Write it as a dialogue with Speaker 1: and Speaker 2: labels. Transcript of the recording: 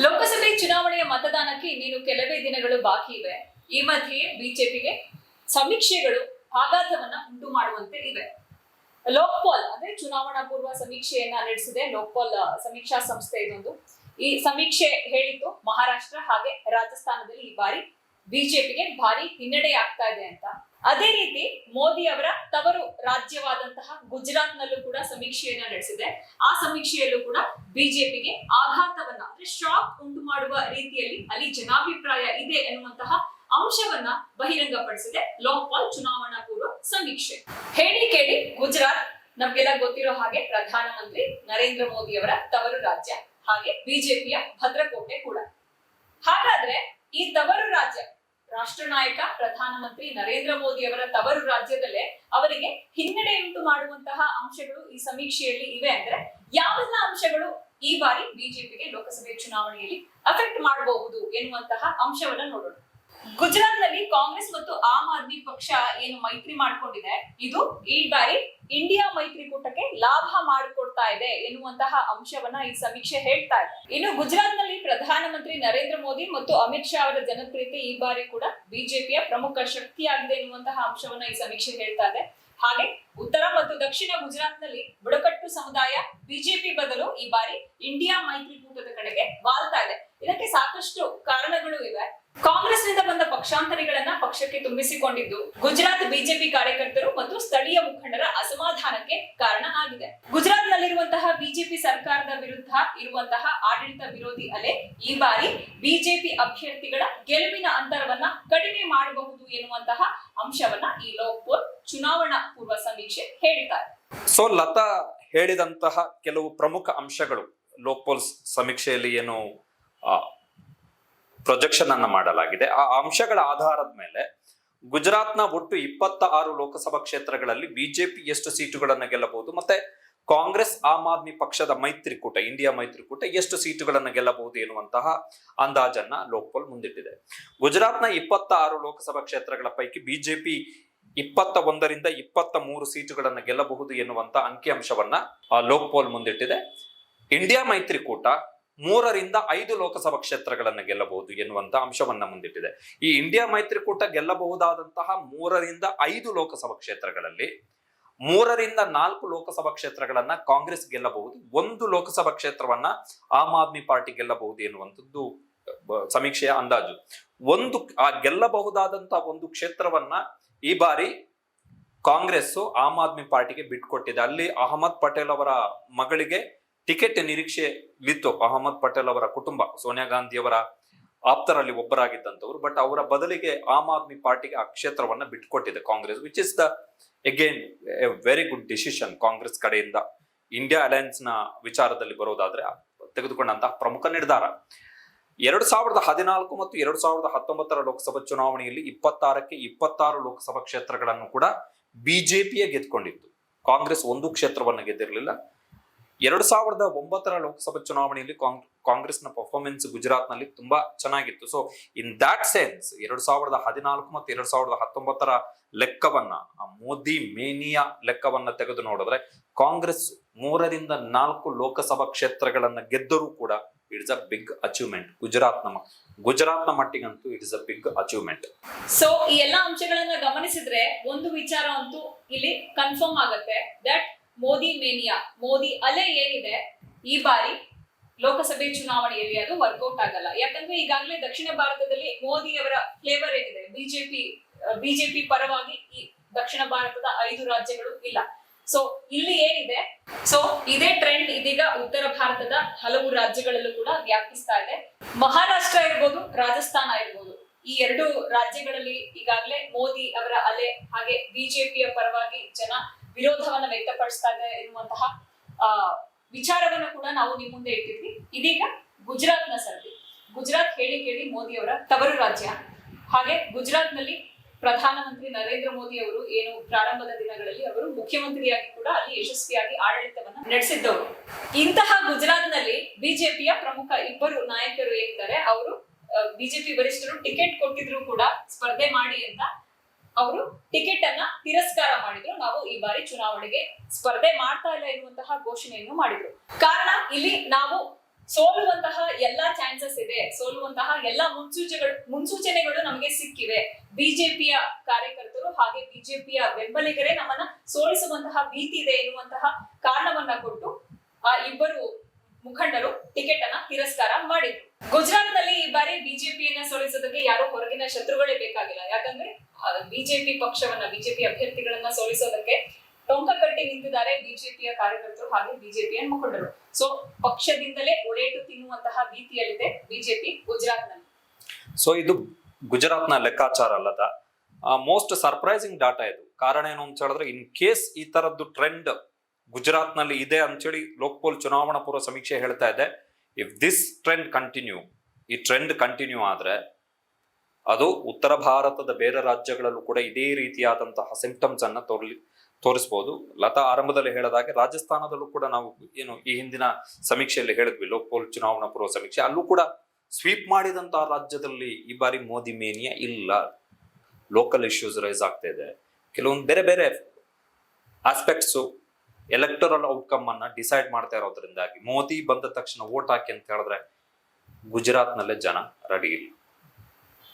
Speaker 1: ಲೋಕಸಭೆ ಚುನಾವಣೆಯ ಮತದಾನಕ್ಕೆ ಇನ್ನೇನು ಕೆಲವೇ ದಿನಗಳು ಬಾಕಿ ಇವೆ. ಈ ಮಧ್ಯೆ ಬಿಜೆಪಿಗೆ ಸಮೀಕ್ಷೆಗಳು ಆಘಾತವನ್ನ ಉಂಟು ಮಾಡುವಂತೆ ಇವೆ. ಲೋಕ್ಪಾಲ್, ಅಂದ್ರೆ ಚುನಾವಣಾ ಪೂರ್ವ ಸಮೀಕ್ಷೆಯನ್ನ ನಡೆಸಿದೆ. ಲೋಕ್ಪಾಲ್ ಸಮೀಕ್ಷಾ ಸಂಸ್ಥೆ ಇದೊಂದು. ಈ ಸಮೀಕ್ಷೆ ಹೇಳಿತ್ತು ಮಹಾರಾಷ್ಟ್ರ ಹಾಗೆ ರಾಜಸ್ಥಾನದಲ್ಲಿ ಈ ಬಾರಿ ಬಿಜೆಪಿಗೆ ಭಾರಿ ಹಿನ್ನಡೆಯಾಗ್ತಾ ಇದೆ ಅಂತ. ಅದೇ ರೀತಿ ಮೋದಿ ಅವರ ತವರು ರಾಜ್ಯವಾದಂತಹ ಗುಜರಾತ್ ನಲ್ಲೂ ಕೂಡ ಸಮೀಕ್ಷೆಯನ್ನ ನಡೆಸಿದೆ. ಆ ಸಮೀಕ್ಷೆಯಲ್ಲೂ ಕೂಡ ಬಿಜೆಪಿಗೆ ಆಘಾತವನ್ನ, ಅಂದ್ರೆ ಶಾಕ್ ಉಂಟು ಮಾಡುವ ರೀತಿಯಲ್ಲಿ ಅಲ್ಲಿ ಜನಾಭಿಪ್ರಾಯ ಇದೆ ಎನ್ನುವಂತಹ ಅಂಶವನ್ನ ಬಹಿರಂಗಪಡಿಸಿದೆ ಲೋಕ್ಪಾಲ್ ಚುನಾವಣಾ ಪೂರ್ವ ಸಮೀಕ್ಷೆ. ಹೇಳಿ ಕೇಳಿ, ಗುಜರಾತ್ ನಮ್ಗೆಲ್ಲ ಗೊತ್ತಿರೋ ಹಾಗೆ ಪ್ರಧಾನಮಂತ್ರಿ ನರೇಂದ್ರ ಮೋದಿ ಅವರ ತವರು ರಾಜ್ಯ, ಹಾಗೆ ಬಿಜೆಪಿಯ ಭದ್ರಕೋಟೆ ಕೂಡ. ಹಾಗಾದ್ರೆ ಈ ತವರು ರಾಜ್ಯ ರಾಷ್ಟ್ರ ನಾಯಕ ಪ್ರಧಾನಮಂತ್ರಿ ನರೇಂದ್ರ ಮೋದಿ ಅವರ ತವರು ರಾಜ್ಯದಲ್ಲೇ ಅವರಿಗೆ ಹಿನ್ನಡೆ ಉಂಟು ಮಾಡುವಂತಹ ಅಂಶಗಳು ಈ ಸಮೀಕ್ಷೆಯಲ್ಲಿ ಇವೆ ಅಂದ್ರೆ ಯಾವೆಲ್ಲ ಅಂಶಗಳು ಈ ಬಾರಿ ಬಿಜೆಪಿಗೆ ಲೋಕಸಭೆ ಚುನಾವಣೆಯಲ್ಲಿ ಅಫೆಕ್ಟ್ ಮಾಡಬಹುದು ಎನ್ನುವಂತಹ ಅಂಶವನ್ನ ನೋಡೋಣ. ಗುಜರಾತ್ನಲ್ಲಿ ಕಾಂಗ್ರೆಸ್ ಮತ್ತು ಆಮ್ ಆದ್ಮಿ ಪಕ್ಷ ಏನು ಮೈತ್ರಿ ಮಾಡ್ಕೊಂಡಿದೆ, ಇದು ಈ ಬಾರಿ ಇಂಡಿಯಾ ಮೈತ್ರಿಕೂಟಕ್ಕೆ ಲಾಭ ಮಾಡಿಕೊಡ್ತಾ ಇದೆ, ಎನ್ನುವಂತಹ ಅಂಶವನ್ನ ಈ ಸಮೀಕ್ಷೆ ಹೇಳ್ತಾ ಇದೆ. ಇನ್ನು ಗುಜರಾತ್ನಲ್ಲಿ ಪ್ರಧಾನಮಂತ್ರಿ ನರೇಂದ್ರ ಮೋದಿ ಮತ್ತು ಅಮಿತ್ ಶಾ ಅವರ ಜನಪ್ರಿಯತೆ ಈ ಬಾರಿ ಕೂಡ ಬಿಜೆಪಿಯ ಪ್ರಮುಖ ಶಕ್ತಿಯಾಗಿದೆ ಎನ್ನುವಂತಹ ಅಂಶವನ್ನ ಈ ಸಮೀಕ್ಷೆ ಹೇಳ್ತಾ ಇದೆ. ಹಾಗೆ ಉತ್ತರ ಮತ್ತು ದಕ್ಷಿಣ ಗುಜರಾತ್ನಲ್ಲಿ ಬುಡಕಟ್ಟು ಸಮುದಾಯ ಬಿಜೆಪಿ ಬದಲು ಈ ಬಾರಿ ಇಂಡಿಯಾ ಮೈತ್ರಿಕೂಟದ ಕಡೆಗೆ ವಾಲ್ತಾ ಇದೆ. ಇದಕ್ಕೆ ಸಾಕಷ್ಟು ಕಾರಣಗಳು ಇವೆ. ಕಾಂಗ್ರೆಸ್ನಿಂದ ಬಂದ ಪಕ್ಷಾಂತರಿಗಳನ್ನ ಪಕ್ಷಕ್ಕೆ ತುಂಬಿಸಿಕೊಂಡಿದ್ದು ಗುಜರಾತ್ ಬಿಜೆಪಿ ಕಾರ್ಯಕರ್ತರು ಮತ್ತು ಸ್ಥಳೀಯ ಮುಖಂಡರ ಅಸಮಾಧಾನಕ್ಕೆ ಕಾರಣ ಆಗಿದೆ. ಗುಜರಾತ್ ನಲ್ಲಿರುವಂತಹ ಬಿಜೆಪಿ ಸರ್ಕಾರದ ವಿರುದ್ಧ ಇರುವಂತಹ ಆಡಳಿತ ವಿರೋಧಿ ಅಲೆ ಈ ಬಾರಿ ಬಿಜೆಪಿ ಅಭ್ಯರ್ಥಿಗಳ ಗೆಲುವಿನ ಅಂತರವನ್ನ ಕಡಿಮೆ ಮಾಡಬಹುದು ಎನ್ನುವಂತಹ ಅಂಶವನ್ನ ಈ ಲೋಕ್ಪೋಲ್ ಚುನಾವಣಾ ಪೂರ್ವ ಸಮೀಕ್ಷೆ ಹೇಳಿದ್ದಾರೆ.
Speaker 2: ಸೊ ಲತಾ ಹೇಳಿದಂತಹ ಕೆಲವು ಪ್ರಮುಖ ಅಂಶಗಳು ಲೋಕ್ಪೋಲ್ ಸಮೀಕ್ಷೆಯಲ್ಲಿ ಏನು ಪ್ರೊಜೆಕ್ಷನ್ ಅನ್ನ ಮಾಡಲಾಗಿದೆ. ಆ ಅಂಶಗಳ ಆಧಾರದ ಮೇಲೆ ಗುಜರಾತ್ನ ಒಟ್ಟು ಇಪ್ಪತ್ತ ಆರು ಲೋಕಸಭಾ ಕ್ಷೇತ್ರಗಳಲ್ಲಿ ಬಿಜೆಪಿ ಎಷ್ಟು ಸೀಟುಗಳನ್ನು ಗೆಲ್ಲಬಹುದು, ಮತ್ತೆ ಕಾಂಗ್ರೆಸ್ ಆಮ್ ಆದ್ಮಿ ಪಕ್ಷದ ಮೈತ್ರಿಕೂಟ, ಇಂಡಿಯಾ ಮೈತ್ರಿಕೂಟ ಎಷ್ಟು ಸೀಟುಗಳನ್ನು ಗೆಲ್ಲಬಹುದು ಎನ್ನುವಂತಹ ಅಂದಾಜನ್ನ ಲೋಕಪಾಲ್ ಮುಂದಿಟ್ಟಿದೆ. ಗುಜರಾತ್ನ ಇಪ್ಪತ್ತ ಆರು ಲೋಕಸಭಾ ಕ್ಷೇತ್ರಗಳ ಪೈಕಿ ಬಿಜೆಪಿ ಇಪ್ಪತ್ತ ಒಂದರಿಂದ ಇಪ್ಪತ್ತ ಮೂರು ಸೀಟುಗಳನ್ನು ಗೆಲ್ಲಬಹುದು ಎನ್ನುವಂತ ಅಂಕಿಅಂಶವನ್ನ ಲೋಕ್ಪಾಲ್ ಮುಂದಿಟ್ಟಿದೆ. ಇಂಡಿಯಾ ಮೈತ್ರಿಕೂಟ ಮೂರರಿಂದ ಐದು ಲೋಕಸಭಾ ಕ್ಷೇತ್ರಗಳನ್ನು ಗೆಲ್ಲಬಹುದು ಎನ್ನುವಂತ ಅಂಶವನ್ನ ಮುಂದಿಟ್ಟಿದೆ. ಈ ಇಂಡಿಯಾ ಮೈತ್ರಿಕೂಟ ಗೆಲ್ಲಬಹುದಾದಂತಹ ಮೂರರಿಂದ ಐದು ಲೋಕಸಭಾ ಕ್ಷೇತ್ರಗಳಲ್ಲಿ ಮೂರರಿಂದ ನಾಲ್ಕು ಲೋಕಸಭಾ ಕ್ಷೇತ್ರಗಳನ್ನ ಕಾಂಗ್ರೆಸ್ ಗೆಲ್ಲಬಹುದು, ಒಂದು ಲೋಕಸಭಾ ಕ್ಷೇತ್ರವನ್ನ ಆಮ್ ಆದ್ಮಿ ಪಾರ್ಟಿ ಗೆಲ್ಲಬಹುದು ಎನ್ನುವಂಥದ್ದು ಸಮೀಕ್ಷೆಯ ಅಂದಾಜು. ಒಂದು ಆ ಗೆಲ್ಲಬಹುದಾದಂತಹ ಒಂದು ಕ್ಷೇತ್ರವನ್ನ ಈ ಬಾರಿ ಕಾಂಗ್ರೆಸ್ ಆಮ್ ಆದ್ಮಿ ಪಾರ್ಟಿಗೆ ಬಿಟ್ಕೊಟ್ಟಿದೆ. ಅಲ್ಲಿ ಅಹಮದ್ ಪಟೇಲ್ ಅವರ ಮಗಳಿಗೆ ಟಿಕೆಟ್ ನಿರೀಕ್ಷೆಲಿತ್ತು ಅಹಮದ್ ಪಟೇಲ್ ಅವರ ಕುಟುಂಬ, ಸೋನಿಯಾ ಗಾಂಧಿಯವರ ಆಪ್ತರಲ್ಲಿ ಒಬ್ಬರಾಗಿದ್ದಂಥವ್ರು ಬಟ್ ಅವರ ಬದಲಿಗೆ ಆಮ್ ಆದ್ಮಿ ಪಾರ್ಟಿಗೆ ಆ ಕ್ಷೇತ್ರವನ್ನ ಬಿಟ್ಕೊಟ್ಟಿದೆ Congress which is the again a very good decision Congress ಕಡೆಯಿಂದ ಇಂಡಿಯಾ ಅಲಯನ್ಸ್ನ ವಿಚಾರದಲ್ಲಿ ಬರೋದಾದ್ರೆ, ತೆಗೆದುಕೊಂಡಂತಹ ಪ್ರಮುಖ ನಿರ್ಧಾರ. ಎರಡ್ ಸಾವಿರದ ಹದಿನಾಲ್ಕು ಮತ್ತು ಎರಡು ಸಾವಿರದ ಹತ್ತೊಂಬತ್ತರ ಲೋಕಸಭಾ ಚುನಾವಣೆಯಲ್ಲಿ ಇಪ್ಪತ್ತಾರಕ್ಕೆ ಇಪ್ಪತ್ತಾರು ಲೋಕಸಭಾ ಕ್ಷೇತ್ರಗಳನ್ನು ಕೂಡ ಬಿಜೆಪಿಯೇ ಗೆದ್ಕೊಂಡಿತ್ತು. ಕಾಂಗ್ರೆಸ್ ಒಂದು ಕ್ಷೇತ್ರವನ್ನು ಗೆದ್ದಿರಲಿಲ್ಲ. ಎರಡ್ ಸಾವಿರದ ಒಂಬತ್ತರ ಲೋಕಸಭಾ ಚುನಾವಣೆಯಲ್ಲಿ ಕಾಂಗ್- ಕಾಂಗ್ರೆಸ್ನ ಪರ್ಫಾರ್ಮೆನ್ಸ್ ಗುಜರಾತ್ನಲ್ಲಿ ತುಂಬಾ ಚೆನ್ನಾಗಿತ್ತು. ಸೊ ಇನ್ ದಾಟ್ ಸೆನ್ಸ್ ಎರಡ್ ಸಾವಿರದ ಹದಿನಾಲ್ಕು ಮತ್ತು ಎರಡ್ ಸಾವಿರದ ಹತ್ತೊಂಬತ್ತರ ಲೆಕ್ಕವನ್ನ ಮೋದಿ ಮೇನಿಯಾ ಲೆಕ್ಕವನ್ನ ತೆಗೆದು ನೋಡಿದ್ರೆ, ಕಾಂಗ್ರೆಸ್ ಮೂರರಿಂದ ನಾಲ್ಕು ಲೋಕಸಭಾ ಕ್ಷೇತ್ರಗಳನ್ನ ಗೆದ್ದರೂ ಕೂಡ ಇಟ್ಸ್ ಅ ಬಿಗ್ ಅಚೀವ್ಮೆಂಟ್ ಗುಜರಾತ್ನ ಗುಜರಾತ್ ಗುಜರಾತ್ನ ಮಟ್ಟಿಗಂತೂ it's a big achievement
Speaker 1: so ಈ ಎಲ್ಲಾ ಅಂಶಗಳನ್ನ ಗಮನಿಸಿದ್ರೆ, ಒಂದು ವಿಚಾರ ಅಂತೂ ಇಲ್ಲಿ ಕನ್ಫರ್ಮ್ ಆಗುತ್ತೆ ದಟ್ ಮೋದಿ ಮೇನಿಯಾ, ಮೋದಿ ಅಲೆ ಏನಿದೆ ಈ ಬಾರಿ ಲೋಕಸಭೆ ಚುನಾವಣೆಯಲ್ಲಿ ಅದು ವರ್ಕೌಟ್ ಆಗಲ್ಲ. ಯಾಕಂದ್ರೆ ಈಗಾಗಲೇ ದಕ್ಷಿಣ ಭಾರತದಲ್ಲಿ ಮೋದಿ ಅವರ ಫ್ಲೇವರ್ ಏನಿದೆ? ಬಿಜೆಪಿ ಬಿಜೆಪಿ ಪರವಾಗಿ ಈ ದಕ್ಷಿಣ ಭಾರತದ ಐದು ರಾಜ್ಯಗಳು ಇಲ್ಲ. ಸೊ ಇಲ್ಲಿ ಏನಿದೆ? ಸೊ ಇದೇ ಟ್ರೆಂಡ್ ಇದೀಗ ಉತ್ತರ ಭಾರತದ ಹಲವು ರಾಜ್ಯಗಳಲ್ಲೂ ಕೂಡ ವ್ಯಾಪಿಸ್ತಾ ಇದೆ. ಮಹಾರಾಷ್ಟ್ರ ಇರ್ಬೋದು, ರಾಜಸ್ಥಾನ ಇರ್ಬೋದು. ಈ ಎರಡು ರಾಜ್ಯಗಳಲ್ಲಿ ಈಗಾಗಲೇ ಮೋದಿ ಅವರ ಅಲೆ, ಹಾಗೆ ಬಿಜೆಪಿಯ ಪರವಾಗಿ ಜನ ವಿರೋಧವನ್ನ ವ್ಯಕ್ತಪಡಿಸ್ತಾ ಆ, ವಿಚಾರವನ್ನ ಕೂಡ ನಾವು ನಿಮ್ಮ ಮುಂದೆ ಇಟ್ಟಿದ್ವಿ. ಇದೀಗ ಗುಜರಾತ್ನ ಸರದಿ. ಗುಜರಾತ್ ಹೇಳಿ ಕೇಳಿ ಮೋದಿ ಅವರ ತವರು ರಾಜ್ಯ. ಹಾಗೆ ಗುಜರಾತ್ನಲ್ಲಿ ಪ್ರಧಾನಮಂತ್ರಿ ನರೇಂದ್ರ ಮೋದಿ ಅವರು ಏನು ಪ್ರಾರಂಭದ ದಿನಗಳಲ್ಲಿ ಅವರು ಮುಖ್ಯಮಂತ್ರಿಯಾಗಿ ಕೂಡ ಅಲ್ಲಿ ಯಶಸ್ವಿಯಾಗಿ ಆಡಳಿತವನ್ನ ನಡೆಸಿದ್ದವರು. ಇಂತಹ ಗುಜರಾತ್ನಲ್ಲಿ ಬಿಜೆಪಿಯ ಪ್ರಮುಖ ಇಬ್ಬರು ನಾಯಕರು ಏನಿದ್ದಾರೆ, ಅವರು ಬಿಜೆಪಿ ವರಿಷ್ಠರು ಟಿಕೆಟ್ ಕೊಟ್ಟಿದ್ರು ಕೂಡ ಸ್ಪರ್ಧೆ ಮಾಡಿ ಅಂತ ಅವರು ಟಿಕೆಟ್ ಅನ್ನ ತಿರಸ್ಕಾರ ಮಾಡಿದ್ರು. ನಾವು ಈ ಬಾರಿ ಚುನಾವಣೆಗೆ ಸ್ಪರ್ಧೆ ಮಾಡ್ತಾ ಇಲ್ಲ ಎನ್ನುವಂತಹ ಘೋಷಣೆಯನ್ನು ಮಾಡಿದ್ರು. ಕಾರಣ, ಇಲ್ಲಿ ನಾವು ಸೋಲುವಂತಹ ಎಲ್ಲಾ ಚಾನ್ಸಸ್ ಇದೆ. ಸೋಲುವಂತಹ ಎಲ್ಲಾ ಮುನ್ಸೂಚನೆಗಳು ಮುನ್ಸೂಚನೆಗಳು ನಮಗೆ ಸಿಕ್ಕಿವೆ. ಬಿಜೆಪಿಯ ಕಾರ್ಯಕರ್ತರು ಹಾಗೆ ಬಿಜೆಪಿಯ ಬೆಂಬಲಿಗರೇ ನಮ್ಮನ್ನ ಸೋಲಿಸುವಂತಹ ಭೀತಿ ಇದೆ ಎನ್ನುವಂತಹ ಕಾರಣವನ್ನ ಕೊಟ್ಟು ಆ ಇಬ್ಬರು ಮುಖಂಡರು ಟಿಕೆಟ್ ಅನ್ನ ತಿರಸ್ಕಾರ ಮಾಡಿದ್ರು. ಗುಜರಾತ್ನಲ್ಲಿ ಈ ಬಾರಿ ಬಿಜೆಪಿಯನ್ನ ಸೋಲಿಸೋದಕ್ಕೆ ಯಾರು ಹೊರಗಿನ ಶತ್ರುಗಳೇ ಬೇಕಾಗಿಲ್ಲ. ಯಾಕಂದ್ರೆ ಬಿಜೆಪಿ ಪಕ್ಷವನ್ನ, ಬಿಜೆಪಿ ಅಭ್ಯರ್ಥಿಗಳನ್ನ ಸೋಲಿಸೋದಕ್ಕೆ ಟೊಂಕ ಕಟ್ಟಿ ನಿಂತಿದ್ದಾರೆ ಬಿಜೆಪಿಯ ಕಾರ್ಯಕರ್ತರು ಹಾಗೆ ಬಿಜೆಪಿಯ ಮುಖಂಡರು. ಸೊ ಪಕ್ಷದಿಂದಲೇ ಒಳೇಟು ತಿನ್ನುವಂತಹ ಭೀತಿಯಲ್ಲಿದೆ ಬಿಜೆಪಿ ಗುಜರಾತ್ನಲ್ಲಿ
Speaker 2: ಸೊ ಇದು ಗುಜರಾತ್ನ ಲೆಕ್ಕಾಚಾರ ಅಲ್ಲದ ಮೋಸ್ಟ್ ಸರ್ಪ್ರೈಸಿಂಗ್ ಡಾಟಾ ಇದು. ಕಾರಣ ಏನು ಅಂತ ಹೇಳಿದ್ರೆ ಇನ್ ಕೇಸ್ ಈ ತರದ್ದು ಟ್ರೆಂಡ್ ಗುಜರಾತ್ನಲ್ಲಿ ಇದೆ ಅಂತೇಳಿ ಲೋಕ್ಪಾಲ್ ಚುನಾವಣಾ ಪೂರ್ವ ಸಮೀಕ್ಷೆ ಹೇಳ್ತಾ ಇದೆ. ಇಫ್ ದಿಸ್ ಟ್ರೆಂಡ್ ಕಂಟಿನ್ಯೂ ಈ ಟ್ರೆಂಡ್ ಕಂಟಿನ್ಯೂ ಆದ್ರೆ ಅದು ಉತ್ತರ ಭಾರತದ ಬೇರೆ ರಾಜ್ಯಗಳಲ್ಲೂ ಕೂಡ ಇದೇ ರೀತಿಯಾದಂತಹ ಸಿಂಪ್ಟಮ್ಸ್ ಅನ್ನ ತೋರ್ಲಿ ತೋರಿಸಬಹುದು ಲತಾ ಆರಂಭದಲ್ಲಿ ಹೇಳಿದಾಗೆ ರಾಜಸ್ಥಾನದಲ್ಲೂ ಕೂಡ ನಾವು ಏನು ಈ ಹಿಂದಿನ ಸಮೀಕ್ಷೆಯಲ್ಲಿ ಹೇಳಿದ್ವಿ, ಲೋಕ್ಪಾಲ್ ಚುನಾವಣಾ ಪೂರ್ವ ಸಮೀಕ್ಷೆ. ಅಲ್ಲೂ ಕೂಡ ಸ್ವೀಪ್ ಮಾಡಿದಂತಹ ರಾಜ್ಯದಲ್ಲಿ ಈ ಬಾರಿ ಮೋದಿ ಮೇನಿಯ ಇಲ್ಲ. ಲೋಕಲ್ ಇಶ್ಯೂಸ್ ರೈಸ್ ಆಗ್ತಾ ಇದೆ. ಕೆಲವೊಂದು ಬೇರೆ ಬೇರೆ ಆಸ್ಪೆಕ್ಟ್ಸು ಎಲೆಕ್ಟರಲ್ ಔಟ್ಕಮ್ ಅನ್ನ ಡಿಸೈಡ್ ಮಾಡ್ತಾ ಇರೋದ್ರಿಂದಾಗಿ ಮೋದಿ ಬಂದ ತಕ್ಷಣ ವೋಟ್ ಹಾಕಿ ಅಂತ ಹೇಳಿದ್ರೆ ಗುಜರಾತ್ನಲ್ಲೇ ಜನ ರೆಡಿ ಇಲ್ಲ.